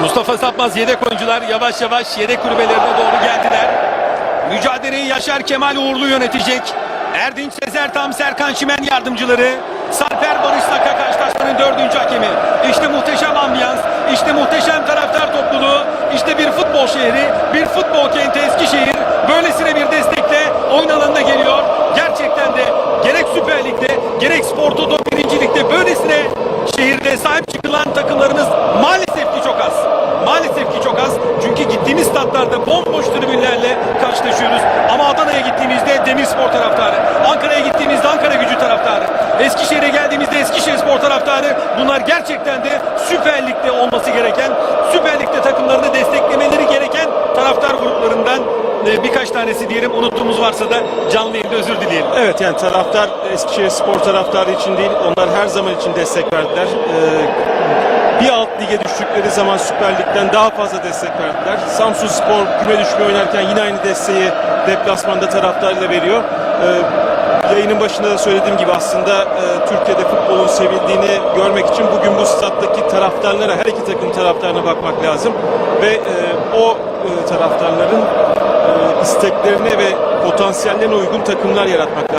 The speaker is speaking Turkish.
Mustafa Sapmaz yedek oyuncular yavaş yavaş yedek kulübelerine doğru geldiler. Mücadeleyi Yaşar Kemal Uğurlu yönetecek. Erdinç Sezer Tam Serkan Çimen yardımcıları. Sarper Barış Saka karşılaşmanın dördüncü hakemi. İşte muhteşem ambiyans, işte muhteşem taraftar topluluğu, işte bir futbol şehri, bir futbol kenti Eskişehir. Böylesine bir destekle oyun alanına geliyor. Gerçekten de gerek Süper Lig'de gerek Spor Toto 1. Lig'de böylesine şehirde sahip çıkılan takımlarımız statlarda bomboş tribünlerle karşılaşıyoruz. Ama Adana'ya gittiğimizde Demirspor taraftarı, Ankara'ya gittiğimizde Ankara gücü taraftarı, Eskişehir'e geldiğimizde Eskişehir Spor taraftarı. Bunlar gerçekten de Süper Lig'de olması gereken, Süper Lig'de takımlarını desteklemeleri gereken taraftar gruplarından e, birkaç tanesi diyelim. Unuttuğumuz varsa da canlı yayında özür dileyelim. Evet yani taraftar Eskişehir Spor taraftarı için değil onlar her zaman için destek verdiler. Ee, bir alt lige düştükleri zaman Süper Lig'den daha fazla destek verdiler. Samsun Spor küme düşme oynarken yine aynı desteği deplasmanda taraftarıyla veriyor. Ee, yayının başında da söylediğim gibi aslında e, Türkiye'de futbolun sevildiğini görmek için bugün bu stat'taki taraftarlara, her iki takım taraftarına bakmak lazım. Ve e, o e, taraftarların e, isteklerine ve potansiyellerine uygun takımlar yaratmak lazım.